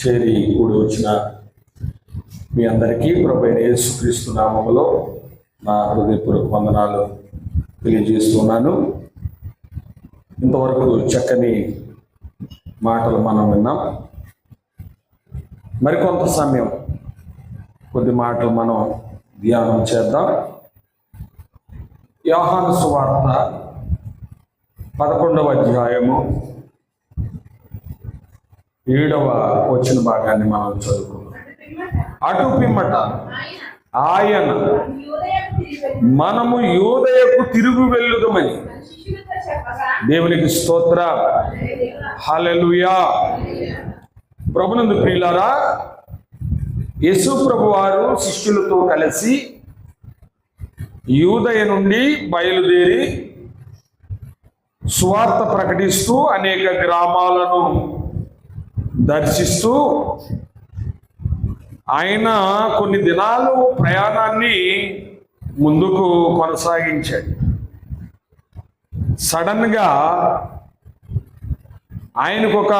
చేరి కూడి వచ్చిన మీ అందరికీ ప్రభైన యేసుక్రీస్తు నామములో నా హృదయపూర్వక వందనాలు తెలియజేస్తున్నాను ఇంతవరకు చక్కని మాటలు మనం విన్నాం. మరికొంత సమయం కొద్ది మాటలు మనం ధ్యానం చేద్దాం. యోహాను సువార్త పదకొండవ అధ్యాయము ఏడవ వచ్చిన భాగాన్ని మనం చదువుకుందాం. అటు పిమ్మట ఆయన మనము యోదయకు తిరుగు వెళ్ళుదమని. దేవునికి స్తోత్ర. హలలుయా ప్రభునందు ప్రియులారా యేసు ప్రభు వారు శిష్యులతో కలిసి యూదయ నుండి బయలుదేరి స్వార్థ ప్రకటిస్తూ అనేక గ్రామాలను దర్శిస్తూ ఆయన కొన్ని దినాలు ప్రయాణాన్ని ముందుకు కొనసాగించాడు. సడన్గా ఆయనకు ఒక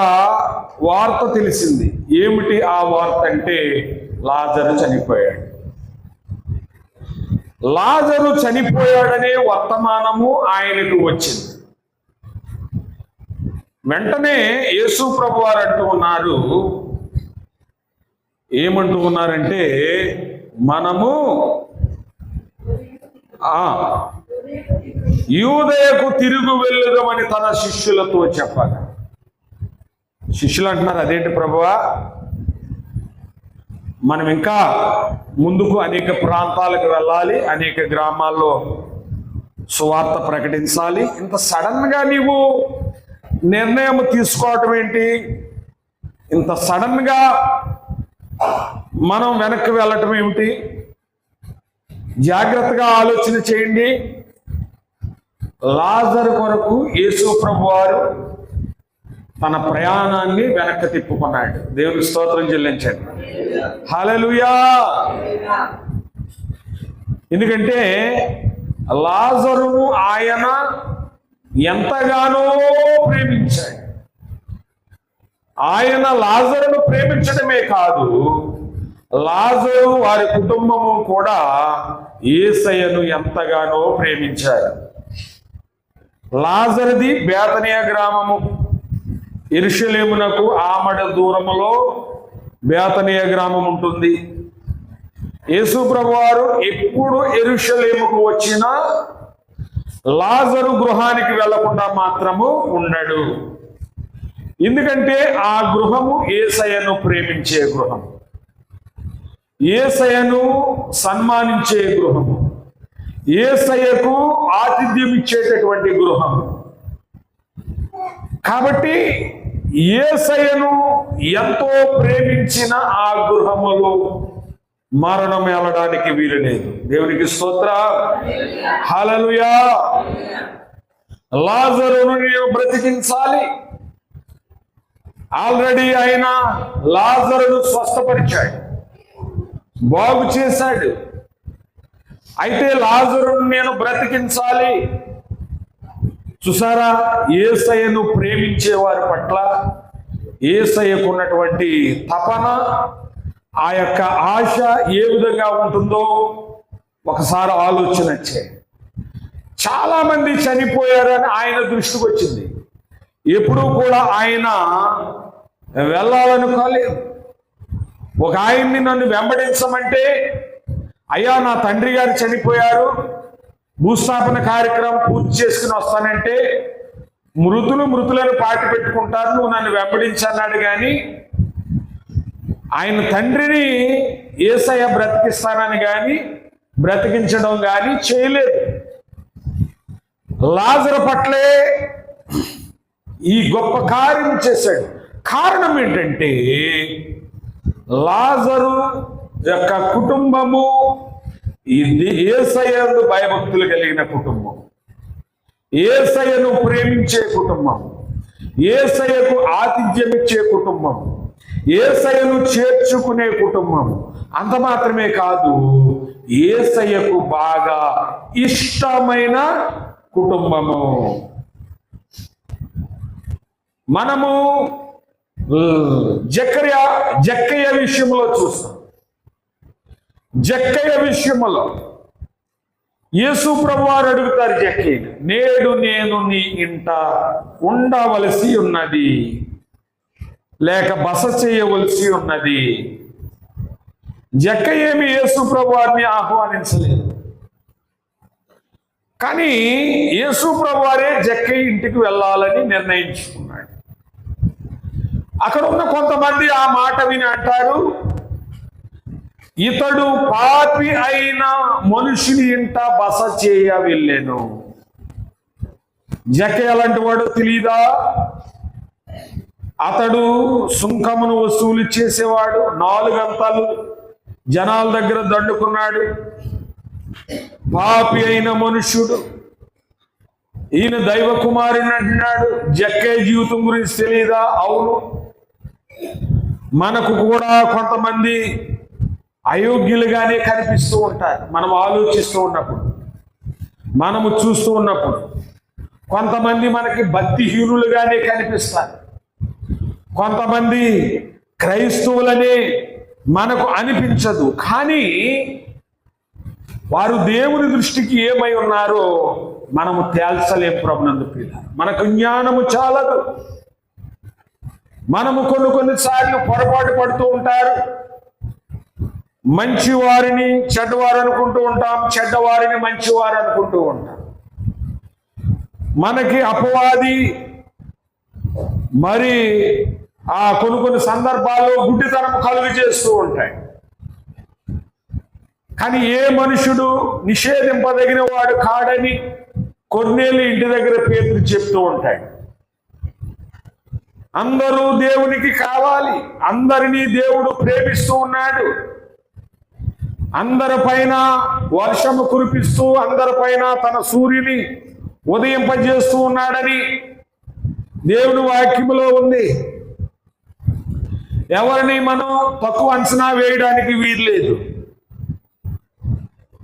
వార్త తెలిసింది. ఏమిటి ఆ వార్త అంటే లాజరు చనిపోయాడు. లాజరు చనిపోయాడనే వర్తమానము ఆయనకు వచ్చింది. వెంటనే యేసు ప్రభు వారు అంటూ ఉన్నారు. ఏమంటూ ఉన్నారంటే మనము యూదయకు తిరుగు వెళ్ళదమని తన శిష్యులతో చెప్పాలి. శిష్యులు అంటున్నారు అదేంటి ప్రభువా మనం ఇంకా ముందుకు అనేక ప్రాంతాలకు వెళ్ళాలి అనేక గ్రామాల్లో సువార్త ప్రకటించాలి. ఇంత సడన్గా నీవు నిర్ణయం తీసుకోవటం ఏంటి? ఇంత సడన్గా మనం వెనక్కి వెళ్ళటం ఏమిటి? జాగ్రత్తగా ఆలోచన చేయండి. లాజర్ కొరకు యేసు ప్రభు వారు తన ప్రయాణాన్ని వెనక్కి తిప్పుకున్నాడు. దేవుని స్తోత్రం చెల్లించండి. హలలుయా ఎందుకంటే లాజరును ఆయన ఎంతగానో ప్రేమించాడు ఆయన లాజరును ప్రేమించడమే కాదు లాజరు వారి కుటుంబము కూడా ఏసయ్యను ఎంతగానో ప్రేమించారు. లాజర్ది బేతనియా గ్రామము. ఇరుషలేమునకు ఆమడ దూరములో బేతనియ గ్రామం ఉంటుంది. యేసు వారు ఎప్పుడు ఎరుషలేముకు వచ్చినా లాజరు గృహానికి వెళ్ళకుండా మాత్రము ఉండడు. ఎందుకంటే ఆ గృహము ఏసయను ప్రేమించే గృహం. ఏసయను సన్మానించే గృహము. ఏసయకు ఆతిథ్యం ఇచ్చేటటువంటి గృహం. కాబట్టి ఏసయ్యను ఎంతో ప్రేమించిన ఆ గృహములో మరణం వెళ్ళడానికి వీలు లేదు. దేవునికి స్తోత్ర. హలలుయా లాజరును నీవు బ్రతికించాలి. ఆల్రెడీ ఆయన లాజరును స్వస్థపరిచాడు. బాగు చేశాడు. అయితే లాజరును నేను బ్రతికించాలి. చూసారా? ఏసయ్యను ప్రేమించే వారి పట్ల ఏసయ్యకు ఉన్నటువంటి తపన ఆ యొక్క ఆశ ఏ విధంగా ఉంటుందో ఒకసారి ఆలోచన చేయండి చాలా మంది చనిపోయారని ఆయన దృష్టికి వచ్చింది. ఎప్పుడూ కూడా ఆయన వెళ్ళాలనుకోలేదు ఒక ఆయన్ని నన్ను వెంబడించమంటే అయ్యా నా తండ్రి గారు చనిపోయారు. భూస్థాపన కార్యక్రమం పూర్తి చేసుకుని వస్తానంటే మృతులు మృతులను పాటి పెట్టుకుంటారు. నువ్వు నన్ను వెంబడించన్నాడు కానీ ఆయన తండ్రిని ఏసయ్య బ్రతికిస్తానని కానీ బ్రతికించడం కానీ చేయలేదు. లాజరు పట్లే ఈ గొప్ప కార్యం చేశాడు. కారణం ఏంటంటే లాజరు యొక్క కుటుంబము ఇది ఏసయ్యందు భయభక్తులు కలిగిన కుటుంబం. ఏసయ్యను ప్రేమించే కుటుంబం. ఏసయ్యకు ఆతిథ్యం ఇచ్చే కుటుంబం. ఏసయ్యను చేర్చుకునే కుటుంబం. అంత మాత్రమే కాదు ఏసయ్యకు బాగా ఇష్టమైన కుటుంబము. మనము జక్కయ జక్కయ్య విషయంలో చూస్తాం. జక్కయ్య విషయంలో యేసు ప్రభువారు అడుగుతారు జక్కయ్య నేడు నేను నీ ఇంట ఉండవలసి ఉన్నది. లేక బస చేయవలసి ఉన్నది. జక్క ఏమి యేసు ప్రభు వారిని ఆహ్వానించలేదు. కానీ యేసు ప్రభు వారే జక్క ఇంటికి వెళ్ళాలని నిర్ణయించుకున్నాడు. అక్కడ ఉన్న కొంతమంది ఆ మాట విని అంటారు ఇతడు పాపి అయిన మనుషుని ఇంట బస చేయ వెళ్ళాను జక్క ఎలాంటి వాడు తెలీదా? అతడు సుంకమును వసూలు చేసేవాడు. నాలుగంతలు జనాల దగ్గర దండుకున్నాడు. పాపి అయిన మనుష్యుడు. ఈయన దైవ కుమారుని అంటున్నాడు. జక్కే జీవితం గురించి తెలియదా అవును. మనకు కూడా కొంతమంది అయోగ్యులుగానే కనిపిస్తూ ఉంటారు. మనం ఆలోచిస్తూ ఉన్నప్పుడు మనము చూస్తూ ఉన్నప్పుడు. కొంతమంది మనకి భక్తిహీనులుగానే కనిపిస్తారు. కొంతమంది క్రైస్తవులనే మనకు అనిపించదు. కానీ వారు దేవుని దృష్టికి ఏమై ఉన్నారో మనము తేల్చలేం ప్రభునందు పిల్ల మనకు జ్ఞానము చాలదు. మనము కొన్ని కొన్నిసార్లు పొరపాటు పడుతూ ఉంటారు. మంచి వారిని చెడ్డవారు అనుకుంటూ ఉంటాం చెడ్డవారిని మంచివారు అనుకుంటూ ఉంటాం. మనకి అపవాది మరి ఆ కొన్ని కొన్ని సందర్భాల్లో గుడ్డితనం కలుగు చేస్తూ ఉంటాయి. కానీ ఏ మనుషుడు నిషేధింపదగిన వాడు కాడని కొన్నేళ్ళు ఇంటి దగ్గర పేర్లు చెప్తూ ఉంటాయి. అందరూ దేవునికి కావాలి. అందరినీ దేవుడు ప్రేమిస్తూ ఉన్నాడు. అందరిపైన వర్షము కురిపిస్తూ అందరిపైన తన సూర్యుని ఉదయింపజేస్తూ ఉన్నాడని దేవుని వాక్యములో ఉంది. ఎవరిని మనం తక్కువ అంచనా వేయడానికి వీల్లేదు.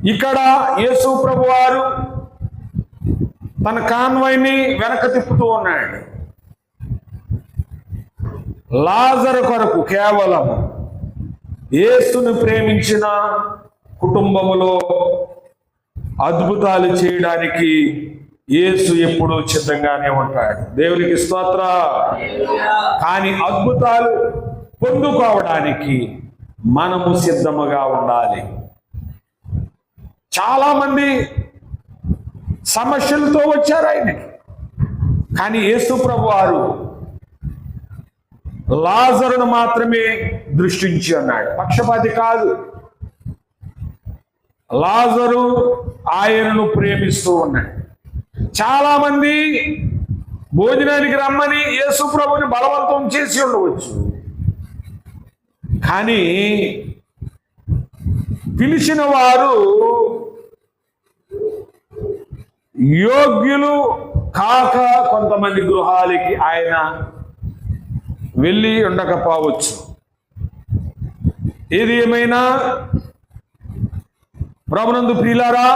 ఇక్కడ యేసు ప్రభు వారు తన కాన్వాయ్ని వెనక తిప్పుతూ ఉన్నాడు. లాజరు కొరకు కేవలం యేసును ప్రేమించిన కుటుంబములో అద్భుతాలు చేయడానికి యేసు ఎప్పుడూ సిద్ధంగానే ఉంటాడు. దేవునికి స్తోత్ర. కానీ అద్భుతాలు పొందుకోవడానికి మనము సిద్ధముగా ఉండాలి. చాలా మంది సమస్యలతో వచ్చారు ఆయనకి. కానీ యేసు ప్రభు వారు లాజరును మాత్రమే దృష్టించి అన్నాడు. పక్షపాతి కాదు. లాజరు ఆయనను ప్రేమిస్తూ ఉన్నాడు. చాలా మంది భోజనానికి రమ్మని యేసు ప్రభుని బలవంతం చేసి ఉండవచ్చు. కానీ పిలిచిన వారు యోగ్యులు కాక కొంతమంది గృహాలకి ఆయన వెళ్ళి ఉండకపోవచ్చు. ఏది ఏమైనా? ప్రభునందు ప్రియులారా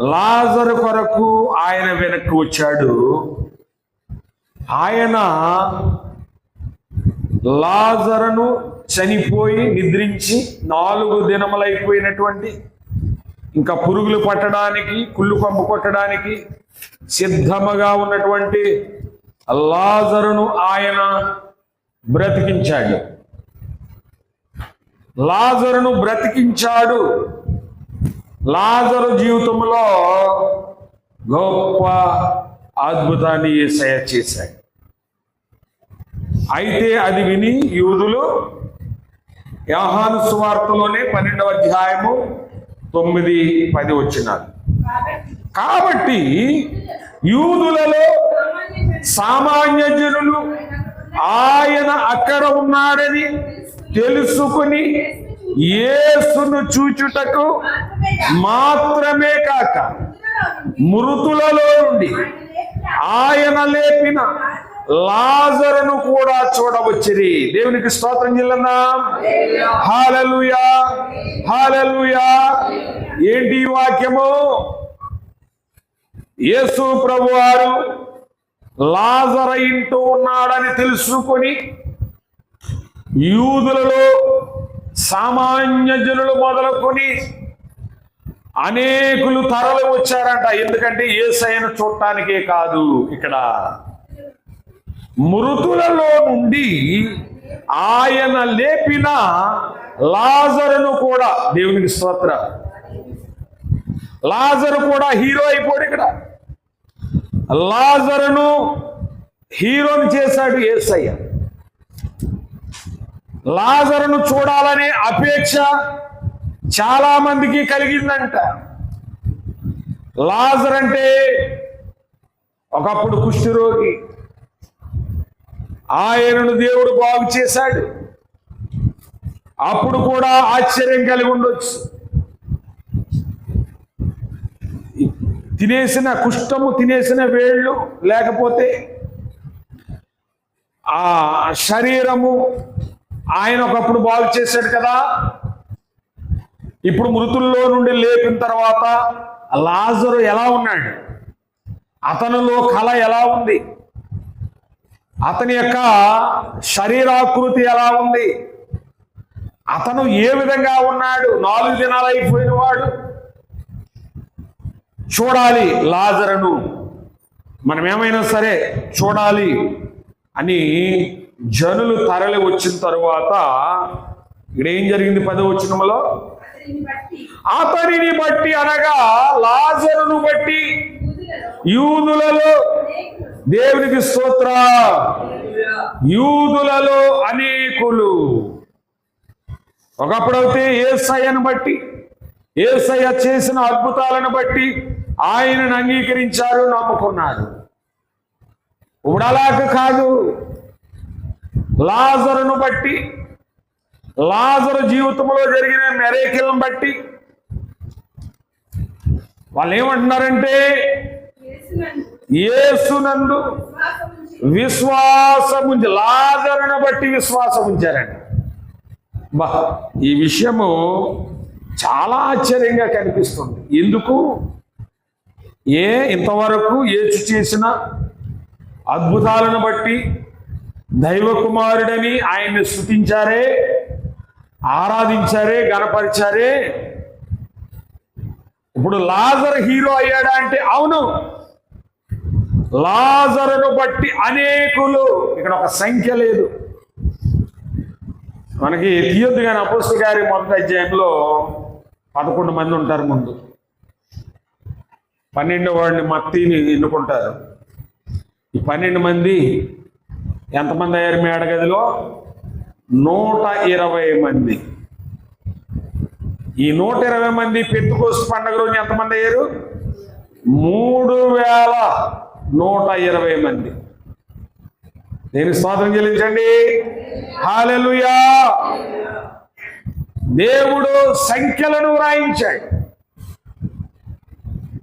లాజరు కొరకు ఆయన వెనక్కి వచ్చాడు. ఆయన లాజరను చనిపోయి నిద్రించి నాలుగు దినములైపోయినటువంటి ఇంకా పురుగులు పట్టడానికి కుళ్ళు పంపు కొట్టడానికి సిద్ధముగా ఉన్నటువంటి లాజరును ఆయన బ్రతికించాడు. లాజరును బ్రతికించాడు. లాజరు జీవితంలో గొప్ప అద్భుతాన్ని ఏసయ చేశాడు. అయితే అది విని యూదులు యాహాను సువార్తలోనే పన్నెండవ అధ్యాయము తొమ్మిది పది వచ్చినారు. కాబట్టి యూదులలో సామాన్య జనులు ఆయన అక్కడ ఉన్నాడని తెలుసుకుని యేసును చూచుటకు మాత్రమే కాక మృతులలో నుండి ఆయన లేపిన లాజరును కూడా చూడవచ్చిరి. దేవునికి స్తోత్రం చెల్లన్నా. హాలలుయా హాలలుయా ఏంటి ఈ వాక్యము? యేసు ప్రభువారు లాజర ఇంటూ ఉన్నాడని తెలుసుకొని యూదులలో సామాన్య జనులు మొదలుకొని అనేకులు తరలి వచ్చారంట. ఎందుకంటే ఏసైను చూడటానికే కాదు ఇక్కడ. మృతులలో నుండి ఆయన లేపిన లాజరును కూడా దేవునికి స్తోత్ర. లాజరు కూడా హీరో అయిపోడు ఇక్కడ. లాజరును హీరోని చేశాడు ఏసయ్య. లాజరును చూడాలనే అపేక్ష చాలా మందికి కలిగిందంట. లాజర్ అంటే ఒకప్పుడు కుష్ఠరోగి ఆయనను దేవుడు బాగు చేశాడు. అప్పుడు కూడా ఆశ్చర్యం కలిగి ఉండొచ్చు. తినేసిన కుష్టము తినేసిన వేళ్ళు లేకపోతే ఆ శరీరము ఆయన ఒకప్పుడు బాగు చేశాడు కదా. ఇప్పుడు మృతుల్లో నుండి లేపిన తర్వాత లాజరు ఎలా ఉన్నాడు? అతనిలో కళ ఎలా ఉంది? అతని యొక్క శరీరాకృతి ఎలా ఉంది? అతను ఏ విధంగా ఉన్నాడు? నాలుగు దినాలు అయిపోయిన వాడు చూడాలి లాజరను. మనం ఏమైనా సరే చూడాలి అని జనులు తరలి వచ్చిన తరువాత ఇక్కడ ఏం జరిగింది పదవ వచనంలో? అతనిని బట్టి అనగా లాజరును బట్టి యూదులలో దేవునికి స్తోత్ర యూదులలో అనేకులు. ఒకప్పుడైతే ఏసయ్యను బట్టి ఏసయ్య చేసిన అద్భుతాలను బట్టి ఆయనను అంగీకరించారు నమ్ముకున్నారు. ఇప్పుడు అలాగ కాదు. లాజరును బట్టి లాజరు జీవితంలో జరిగిన మెరేకిలను బట్టి వాళ్ళు ఏమంటున్నారంటే ఏసునందు విశ్వాసం ఉంచి లాజరును బట్టి విశ్వాసం ఉంచారండి బా ఈ విషయము చాలా ఆశ్చర్యంగా కనిపిస్తుంది. ఎందుకు? ఏ ఇంతవరకు ఏచు చేసిన అద్భుతాలను బట్టి దైవ కుమారుడని ఆయన్ని స్థుతించారే ఆరాధించారే గణపరిచారే ఇప్పుడు లాజర్ హీరో అయ్యాడా అంటే అవును. లాజరును బట్టి అనేకులు. ఇక్కడ ఒక సంఖ్య లేదు. మనకి తీయొద్దు కానీ అపోస్తు గారి మొదటి అధ్యాయంలో పదకొండు మంది ఉంటారు ముందు. పన్నెండు వాడిని మత్తిని ఎన్నుకుంటారు. ఈ పన్నెండు మంది ఎంతమంది అయ్యారు మేడగదిలో నూట ఇరవై మంది. ఈ నూట ఇరవై మంది పెట్టుకోసు పండుగ రోజు ఎంతమంది అయ్యారు? మూడు వేల నూట ఇరవై మంది. నేను స్వాతం చెల్లించండి. హాలెలుయా దేవుడు సంఖ్యలను వ్రాయించాడు.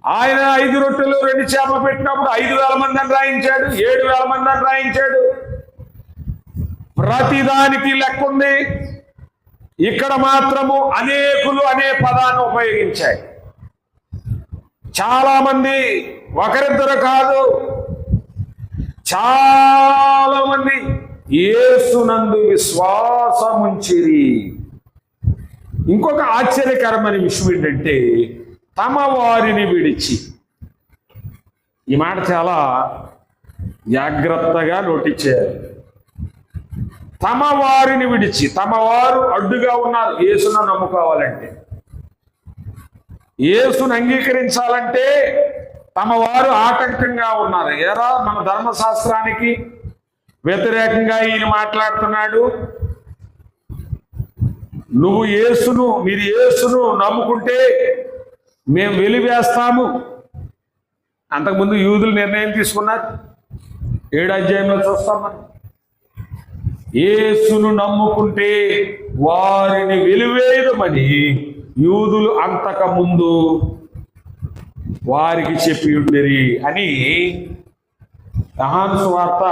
ఆయన ఐదు రొట్టెలు రెండు చేపలు పెట్టినప్పుడు ఐదు వేల మంది అని రాయించాడు ఏడు వేల మంది అని రాయించాడు ప్రతిదానికి లెక్క ఉంది. ఇక్కడ మాత్రము అనేకులు అనే పదాన్ని ఉపయోగించాయి. చాలా మంది ఒకరిద్దరు కాదు. చాలా మంది యేసునందు విశ్వాసముంచిరి. ఇంకొక ఆశ్చర్యకరమైన విషయం ఏంటంటే తమ వారిని విడిచి. ఈ మాట చాలా జాగ్రత్తగా నోటీస్ తమ వారిని విడిచి తమ వారు అడ్డుగా ఉన్నారు. యేసును నమ్ముకోవాలంటే. యేసును అంగీకరించాలంటే తమ వారు ఆటంకంగా ఉన్నారు. ఎరా మన ధర్మశాస్త్రానికి వ్యతిరేకంగా ఈయన మాట్లాడుతున్నాడు. నువ్వు యేసును మీరు యేసును నమ్ముకుంటే మేము వెలివేస్తాము. అంతకుముందు యూదులు నిర్ణయం తీసుకున్నారు. ఏడు అధ్యాయంలో చూస్తాం మనం. యేసును నమ్ముకుంటే వారిని వెలివేయదమని యూదులు అంతకముందు వారికి చెప్పి ఉండేరి అని యహాను వార్త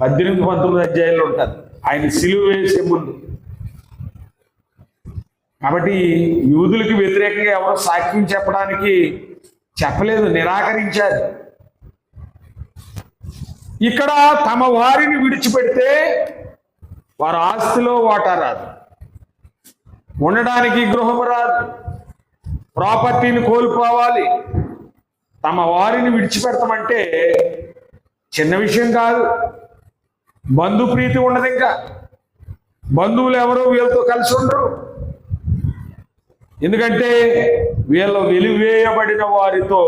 పద్దెనిమిది పంతొమ్మిది అధ్యాయంలో ఉంటుంది. ఆయన సిలువ వేసే ముందు. కాబట్టి యూదులకి వ్యతిరేకంగా ఎవరో సాక్ష్యం చెప్పడానికి చెప్పలేదు నిరాకరించారు. ఇక్కడ తమ వారిని విడిచిపెడితే వారి ఆస్తిలో వాటా రాదు. ఉండడానికి గృహం రాదు. ప్రాపర్టీని కోల్పోవాలి. తమ వారిని విడిచిపెడతామంటే చిన్న విషయం కాదు. బంధు ప్రీతి ఉండదు ఇంకా. బంధువులు ఎవరు వీళ్ళతో కలిసి ఉండరు. ఎందుకంటే వీళ్ళ వెలివేయబడిన వారితో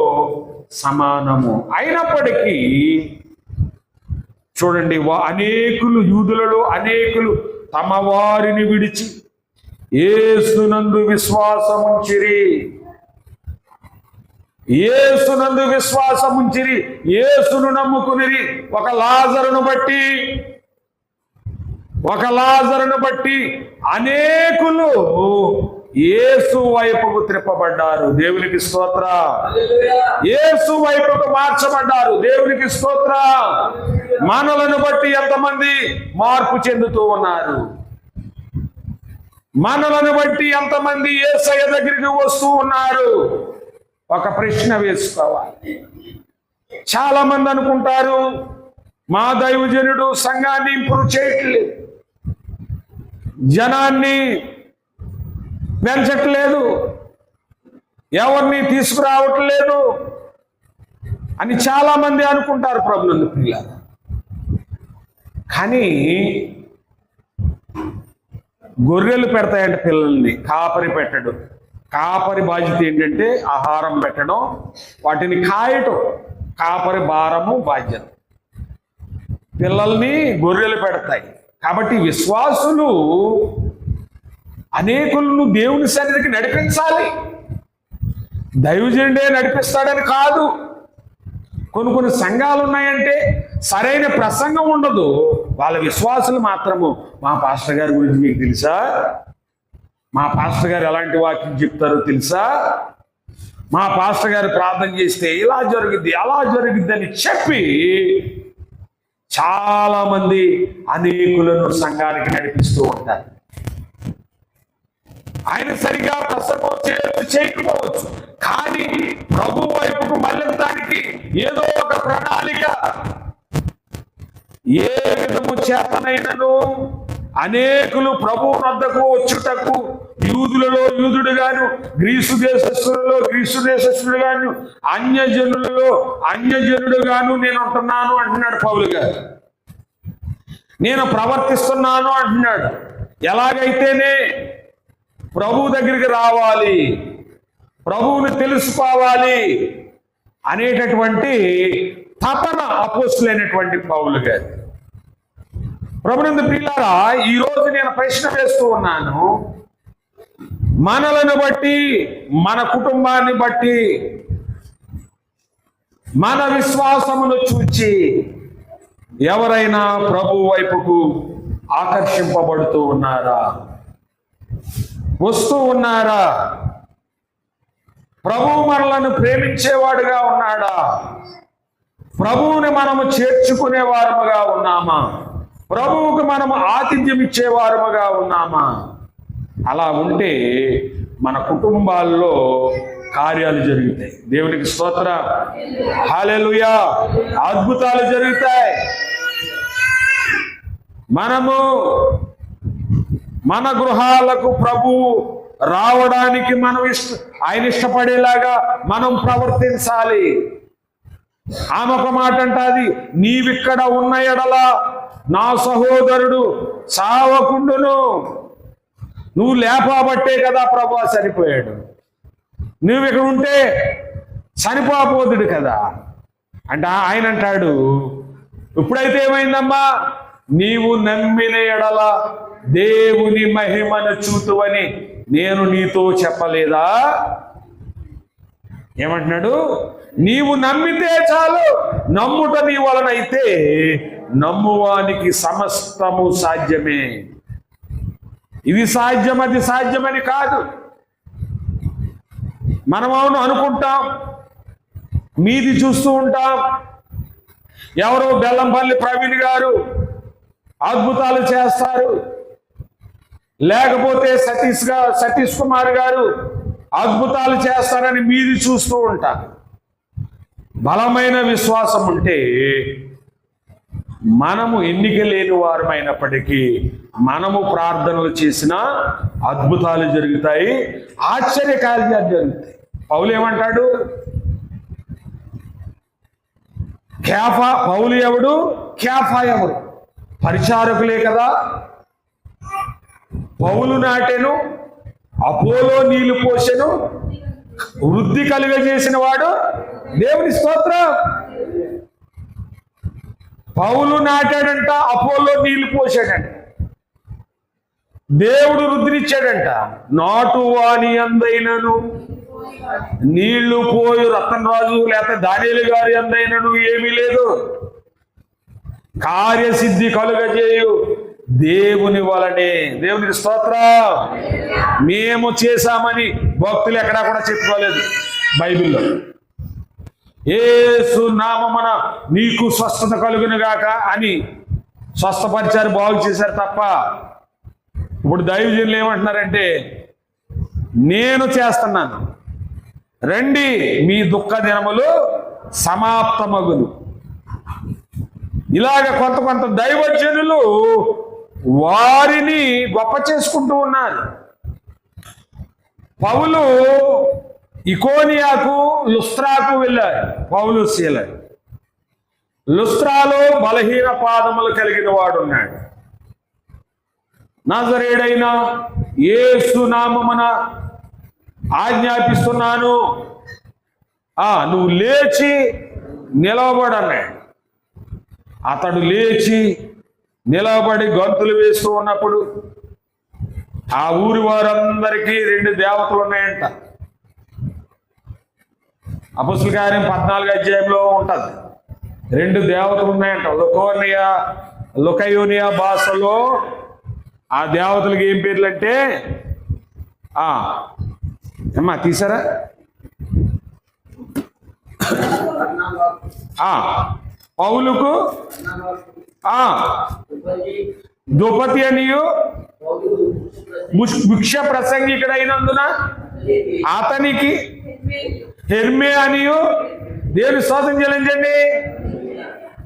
సమానము అయినప్పటికీ చూడండి అనేకులు యూదులలో అనేకులు తమ వారిని విడిచి ఏసునందు విశ్వాసముంచిరి. ఏసునందు విశ్వాసముంచిరి. ఏసును నమ్ముకునిరి. ఒక లాజరును బట్టి ఒక లాజరును బట్టి అనేకులు ఏసు వైపుకు త్రిప్పబడ్డారు. దేవునికి స్తోత్ర. ఏసు వైపుకు మార్చబడ్డారు. దేవునికి స్తోత్ర. మనలను బట్టి ఎంతమంది మార్పు చెందుతూ ఉన్నారు. మనలను బట్టి ఎంతమంది ఏసయ్య దగ్గరికి వస్తూ ఉన్నారు? ఒక ప్రశ్న వేసుకోవాలి. చాలా మంది అనుకుంటారు మా దైవజనుడు సంఘాన్ని ఇంప్రూవ్ చేయట్లేదు. జనాన్ని పెంచట్లేదు. ఎవరిని తీసుకురావట్లేదు అని చాలా మంది అనుకుంటారు ప్రభునందు పిల్లలు. కానీ గొర్రెలు పెడతాయంట పిల్లల్ని. కాపరి పెట్టడు. కాపరి బాధ్యత ఏంటంటే ఆహారం పెట్టడం వాటిని కాయటం. కాపరి భారము బాధ్యత. పిల్లల్ని గొర్రెలు పెడతాయి. కాబట్టి విశ్వాసులు అనేకులను దేవుని సన్నిధికి నడిపించాలి. దైవజనుడే నడిపిస్తాడని కాదు. కొన్ని కొన్ని సంఘాలు ఉన్నాయంటే సరైన ప్రసంగం ఉండదు. వాళ్ళ విశ్వాసులు మాత్రము. మా పాస్టర్ గారి గురించి మీకు తెలుసా? మా పాస్టర్ గారు ఎలాంటి వాక్యం చెప్తారో తెలుసా? మా పాస్టర్ గారు ప్రార్థన చేస్తే ఇలా జరుగుద్ది అలా జరుగుద్ది అని చెప్పి చాలా మంది అనేకులను సంఘానికి నడిపిస్తూ ఉంటారు. ఆయన సరిగా ప్రసంగం చేయొచ్చు చేయకపోవచ్చు. కానీ ప్రభు వైపుకు మళ్ళించడానికి ఏదో ఒక ప్రణాళిక ఏ విధము చేతనైనను అనేకులు ప్రభు వద్దకు వచ్చుటకు యూదులలో యూదుడు గాను గ్రీసు దేశస్థులలో గ్రీసు దేశస్థుడు గాను అన్యజనులలో అన్యజనుడు గాను నేను ఉంటున్నాను అంటున్నాడు పౌలు గారు. నేను ప్రవర్తిస్తున్నాను అంటున్నాడు. ఎలాగైతేనే ప్రభు దగ్గరికి రావాలి ప్రభువుని తెలుసుకోవాలి అనేటటువంటి తపన అపోస్తులైనటువంటి పౌలు గారు ప్రభునందు ప్రియులారా ఈ రోజు నేను ప్రశ్న వేస్తూ ఉన్నాను. మనలను బట్టి మన కుటుంబాన్ని బట్టి మన విశ్వాసమును చూచి ఎవరైనా ప్రభు వైపుకు ఆకర్షింపబడుతూ ఉన్నారా? వస్తూ ఉన్నారా? ప్రభు మనలను ప్రేమించేవాడుగా ఉన్నాడా? ప్రభువుని మనము చేర్చుకునే వారముగా ఉన్నామా? ప్రభువుకు మనము ఆతిథ్యం ఇచ్చే వారముగా ఉన్నామా? అలా ఉంటే మన కుటుంబాల్లో కార్యాలు జరుగుతాయి. దేవునికి స్తోత్ర. హాలెలుయా అద్భుతాలు జరుగుతాయి. మనము మన గృహాలకు ప్రభు రావడానికి మనం ఇష్ట ఆయన ఇష్టపడేలాగా మనం ప్రవర్తించాలి. ఆమె ఒక మాట అంటాది నీవిక్కడ ఉన్న ఎడల నా సహోదరుడు సావకుండును నువ్వు లేపాబట్టే కదా ప్రభా చనిపోయాడు. నువ్వు ఇక్కడ ఉంటే చనిపోబోదుడు కదా. అంటే ఆయన అంటాడు ఇప్పుడైతే ఏమైందమ్మా? నీవు నమ్మిన ఎడల దేవుని మహిమను చూతువని నేను నీతో చెప్పలేదా? ఏమంటున్నాడు నీవు నమ్మితే చాలు నమ్ముట నీ వలనైతే నమ్మువానికి సమస్తము సాధ్యమే. ఇది సాధ్యం అది సాధ్యమని కాదు. మనం అవును అనుకుంటాం మీది చూస్తూ ఉంటాం. ఎవరో బెల్లంపల్లి ప్రవీణ్ గారు అద్భుతాలు చేస్తారు. లేకపోతే సతీష్గా సతీష్ కుమార్ గారు అద్భుతాలు చేస్తారని మీది చూస్తూ ఉంటారు. బలమైన విశ్వాసం ఉంటే మనము ఎన్నిక లేని వారమైనప్పటికీ మనము ప్రార్థనలు చేసిన అద్భుతాలు జరుగుతాయి ఆశ్చర్యకార్యాలు జరుగుతాయి. పౌలు ఏమంటాడు? క్యాఫా పౌలు ఎవడు? క్యాఫా ఎవడు? పరిచారకులే కదా. పౌలు నాటెను అపోలో నీళ్ళు పోసెను వృద్ధి కలుగజేసిన వాడు దేవుని స్తోత్రం. పౌలు నాటాడంట అపోలో నీళ్ళు పోసాడంట దేవుడు రుద్రిచ్చాడంట నాటు వాని అందైనను నీళ్ళు పోయి రతనరాజు లేకపోతే దానిలు గారి అందైనను ఏమీ లేదు. కార్యసిద్ధి కలుగజేయు. దేవుని వలనే. దేవునికి స్తోత్రం. మేము చేశామని భక్తులు ఎక్కడా కూడా చెప్పుకోలేదు బైబిల్లో. ఏసు నామమున నీకు స్వస్థత కలుగును గాక అని స్వస్థపరిచారు బాగు చేశారు తప్ప. ఇప్పుడు దైవజనులు ఏమంటున్నారంటే నేను చేస్తున్నాను. రండి మీ దుఃఖ దినములు సమాప్తమగును. ఇలాగ కొంత కొంత దైవజనులు వారిని గొప్ప చేసుకుంటూ ఉన్నారు. పౌలు ఇకోనియాకు లుస్త్రాకు వెళ్ళారు. పౌలు శీల లుస్త్రాలో బలహీన పాదములు కలిగిన వాడు ఉన్నాడు నజరేడైన ఏసు నామమున ఆజ్ఞాపిస్తున్నాను. ఆ నువ్వు లేచి నిలవబడన్నాడు అతడు లేచి నిలబడి గంతులు వేస్తూ ఉన్నప్పుడు ఆ ఊరి వారందరికీ రెండు దేవతలు ఉన్నాయంట. అపసుల కార్యం పద్నాలుగు అధ్యాయంలో ఉంటుంది. రెండు దేవతలు ఉన్నాయంట. లుకోనియా లుకయోనియా భాషలో ఆ దేవతలకి ఏం పేర్లు అంటే ఆ తీసారా? పౌలుకు ద్రౌపది దుపతి అనియు ముష్- భిక్ష ప్రసంగికుడైనందున అతనికి హెర్మే అనియు దేవుని స్తోత్రం చెల్లించండి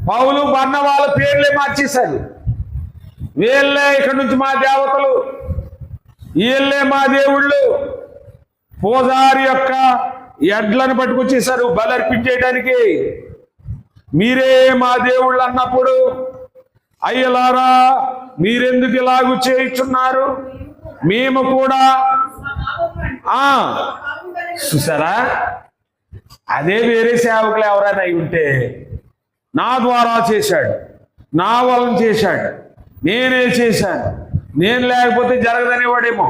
పౌలు బన్న వాళ్ళ పేర్లే మార్చేశారు. వీళ్ళే ఇక్కడ నుంచి మా దేవతలు. వీళ్ళే మా దేవుళ్ళు. పూజారి యొక్క ఎడ్లను పట్టుకొచ్చేసారు బలర్పించేయడానికి మీరే మా దేవుళ్ళు అన్నప్పుడు అయ్యలారా మీరెందుకు ఇలాగు చేయుచున్నారు? మేము కూడా ఆ చూసారా? అదే వేరే సేవకులు ఎవరైనా అయి ఉంటే నా ద్వారా చేశాడు నా వలన చేశాడు నేనే చేశాను నేను లేకపోతే జరగదనేవాడేమో.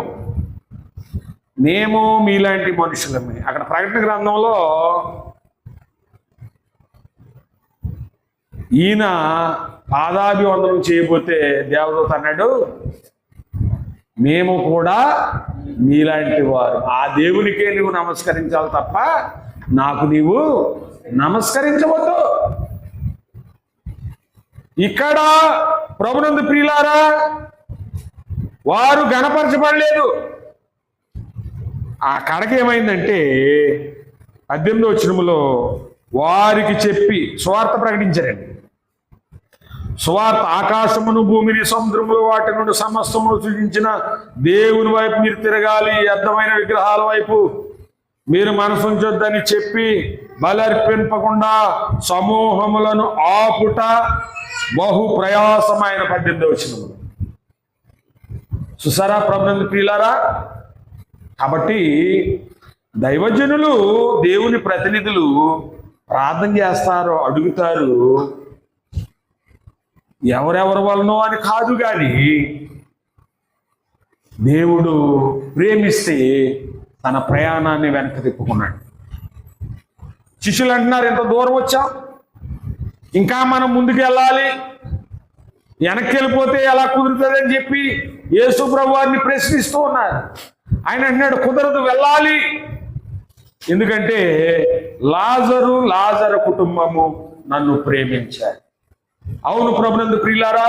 మేము మీలాంటి మనుషులమే. అక్కడ ప్రకటన గ్రంథంలో ఈయన పాదాభివందనం చేయబోతే దేవదూత అన్నాడు మేము కూడా మీలాంటి వారు. ఆ దేవునికే నువ్వు నమస్కరించాలి తప్ప నాకు నీవు నమస్కరించవద్దు. ఇక్కడ ప్రభునందు ప్రియులారా వారు గణపరచబడలేదు ఆ కడక ఏమైందంటే పద్దెనిమిదో వచ్చినములో వారికి చెప్పి స్వార్థ ప్రకటించారండి. సువార్త ఆకాశమును భూమిని సముద్రములు వాటి నుండి సమస్తమును సృజించిన దేవుని వైపు మీరు తిరగాలి అర్థమైన విగ్రహాల వైపు మీరు మనసుంచొద్దని చెప్పి బలర్పింపకుండా సమూహములను ఆపుట బహు ప్రయాసమైన పద్దెనిమిది వచ్చినములు సుసారా ప్రభునందు ప్రియులారా? కాబట్టి దైవజనులు దేవుని ప్రతినిధులు ప్రార్థన చేస్తారు అడుగుతారు ఎవరెవరి వలనో అని కాదు కానీ దేవుడు ప్రేమిస్తే తన ప్రయాణాన్ని వెనక్కి తిప్పుకున్నాడు. శిష్యులు అంటున్నారు ఎంత దూరం వచ్చాం ఇంకా మనం ముందుకు వెళ్ళాలి? వెనక్కి వెళ్ళిపోతే ఎలా కుదురుతుందని చెప్పి యేసు వారిని ప్రశ్నిస్తూ ఉన్నారు. ఆయన అంటున్నాడు కుదరదు వెళ్ళాలి. ఎందుకంటే లాజరు లాజరు కుటుంబము నన్ను ప్రేమించారు. అవును ప్రభునందు ప్రియులారా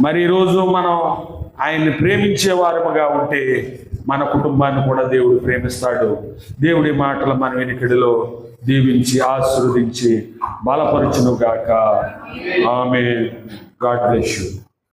మరి ఈరోజు మనం ఆయన్ని ప్రేమించే వారముగా ఉంటే మన కుటుంబాన్ని కూడా దేవుడు ప్రేమిస్తాడు. దేవుడి మాటలు మన వెనుకడిలో దీవించి ఆశీర్వదించి బలపరచును గాక ఆమె గాడ్ బ్లెస్ యూ.